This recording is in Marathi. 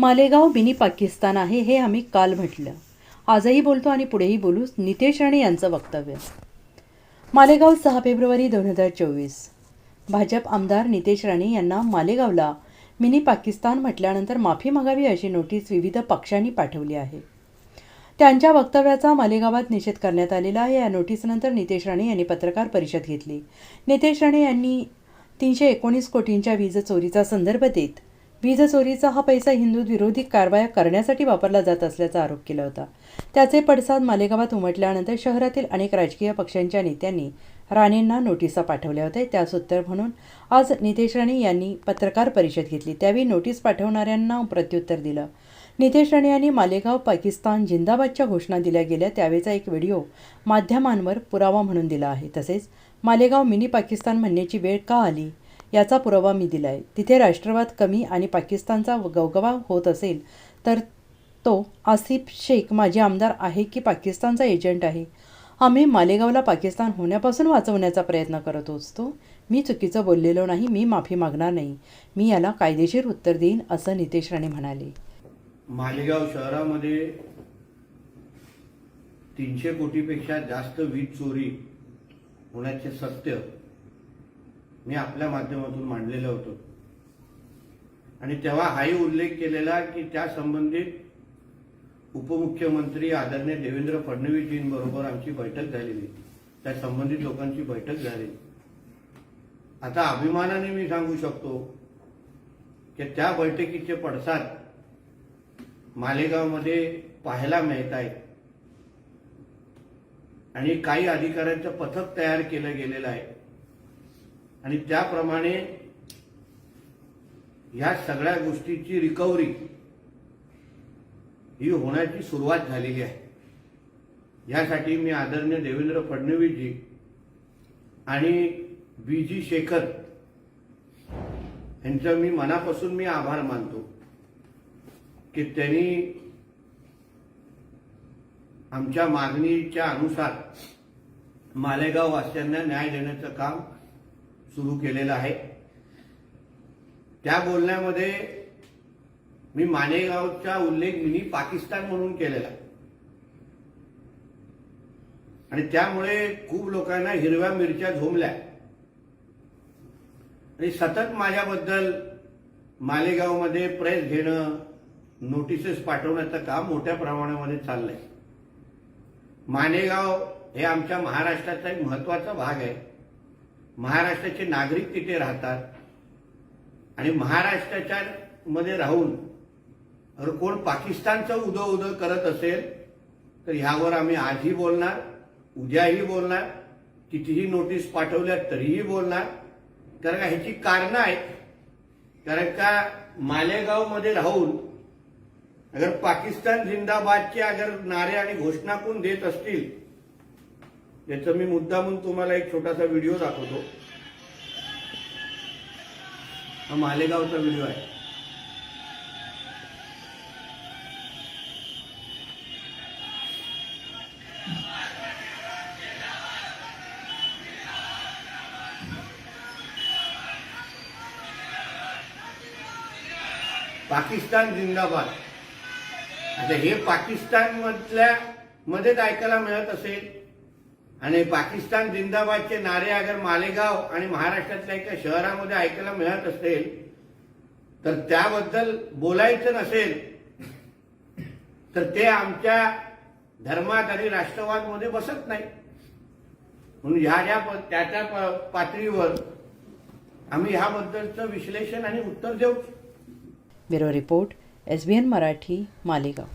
मालेगाव मिनी पाकिस्तान आहे हे आम्ही काल म्हटलं. आजही बोलतो आणि पुढेही बोलू नितेश राणे यांचं वक्तव्य. मालेगाव सहा फेब्रुवारी दोन हजार चोवीस. भाजप आमदार नितेश राणे यांना मालेगावला मिनी पाकिस्तान म्हटल्यानंतर माफी मागावी अशी नोटीस विविध पक्षांनी पाठवली आहे. त्यांच्या वक्तव्याचा मालेगावात निषेध करण्यात आलेला आहे. या नोटीसनंतर नितेश राणे यांनी पत्रकार परिषद घेतली. नितेश राणे यांनी तीनशे एकोणीस कोटींच्या वीज चोरीचा संदर्भ देत वीज चोरीचा हा पैसा हिंदू विरोधी कारवाया करण्यासाठी वापरला जात असल्याचा आरोप केला होता. त्याचे पडसाद मालेगावात उमटल्यानंतर शहरातील अनेक राजकीय पक्षांच्या नेत्यांनी राणेंना नोटिसा पाठवल्या होत्या. त्यास उत्तर म्हणून आज नितेश राणे यांनी पत्रकार परिषद घेतली. त्यावेळी नोटीस पाठवणाऱ्यांना प्रत्युत्तर दिलं. नितेश राणे यांनी मालेगाव पाकिस्तान जिंदाबादच्या घोषणा दिल्या गेल्या. त्यावेळेचा एक व्हिडिओ माध्यमांवर पुरावा म्हणून दिला आहे. तसेच मालेगाव मिनी पाकिस्तान म्हणण्याची वेळ का आली? याचा पुरावा मी दिला आहे तिथे राष्ट्रवाद कमी आणि पाकिस्तानचा गवगवा होत असेल तर तो आसिफ शेख माझे आमदार आहे की पाकिस्तानचा एजंट आहे? आम्ही मालेगावला पाकिस्तान होण्यापासून वाचवण्याचा प्रयत्न करत असतो. मी चुकीचं बोललेलो नाही मी माफी मागणार नाही. मी याला कायदेशीर उत्तर देईन असं नितेश राणे म्हणाले. मालेगाव शहरामध्ये तीनशे कोटीपेक्षा जास्त वीज चोरी होण्याचे सत्य मी आपल्या माध्यमातून मांडलेलं होतं. आणि तेव्हा हाही उल्लेख केलेला की त्या संबंधित उपमुख्यमंत्री आदरणीय देवेंद्र फडणवीसजींबरोबर आमची बैठक झालेली. त्या संबंधित लोकांची बैठक झाली आता अभिमानाने मी सांगू शकतो की त्या बैठकीचे पडसाद मालेगावमध्ये पाहायला मिळत आहेत. आणि काही अधिकाऱ्यांचं पथक तयार केलं गेलेलं आहे. आणि त्याप्रमाणे ह्या सगळ्या गोष्टीची रिकव्हरी ही होण्याची सुरुवात झालेली आहे. यासाठी मी आदरणीय देवेंद्र फडणवीसजी आणि बी जी शेखर यांचं मी मनापासून मी आभार मानतो की त्यांनी आमच्या मागणीच्या अनुसार मालेगाव वासियांना न्याय देण्याचं काम सुरू केलेलं आहे. त्या बोलण्यामध्ये मी मानेगावचा उल्लेख मी पाकिस्तान म्हणून केलेला. आणि त्यामुळे खूप लोकांना हिरव्या मिरच्या झोमल्या आणि सतत माझ्याबद्दल मालेगावमध्ये प्रेस घेणं नोटिसेस पाठवण्याचं काम मोठ्या प्रमाणामध्ये चाललंय. मानेगाव हे आमच्या महाराष्ट्राचा एक महत्त्वाचा भाग आहे. महाराष्ट्राचे नागरिक तिथे राहतात आणि महाराष्ट्राच्या मध्ये राहून अगर कोण पाकिस्तानचं उदो उदो करत असेल तर ह्यावर आम्ही आजही बोलणार उद्याही बोलणार कितीही नोटीस पाठवल्या तरीही बोलणार. कारण का ह्याची कारणं आहेत. कारण का मालेगावमध्ये राहून अगर पाकिस्तान जिंदाबादचे अगर नारे आणि घोषणा कोण देत असतील याचा मी मुद्दा म्हणून तुम्हाला एक छोटासा व्हिडिओ दाखवतो. हा मालेगावचा व्हिडिओ आहे. पाकिस्तान जिंदाबाद. आता हे पाकिस्तान मधल्या मध्येच ऐकायला मिळत असेल आणि पाकिस्तान जिंदाबादचे नारे अगर मालेगाव आणि महाराष्ट्रातल्या एका शहरामध्ये ऐकायला मिळत असेल तर त्याबद्दल बोलायचं नसेल तर ते आमच्या धर्मात आणि राष्ट्रवादमध्ये बसत नाही. म्हणून ह्या ज्या प- पातळीवर आम्ही ह्याबद्दलचं विश्लेषण आणि उत्तर देऊ. Bureau report S B N Marathi Malegaon.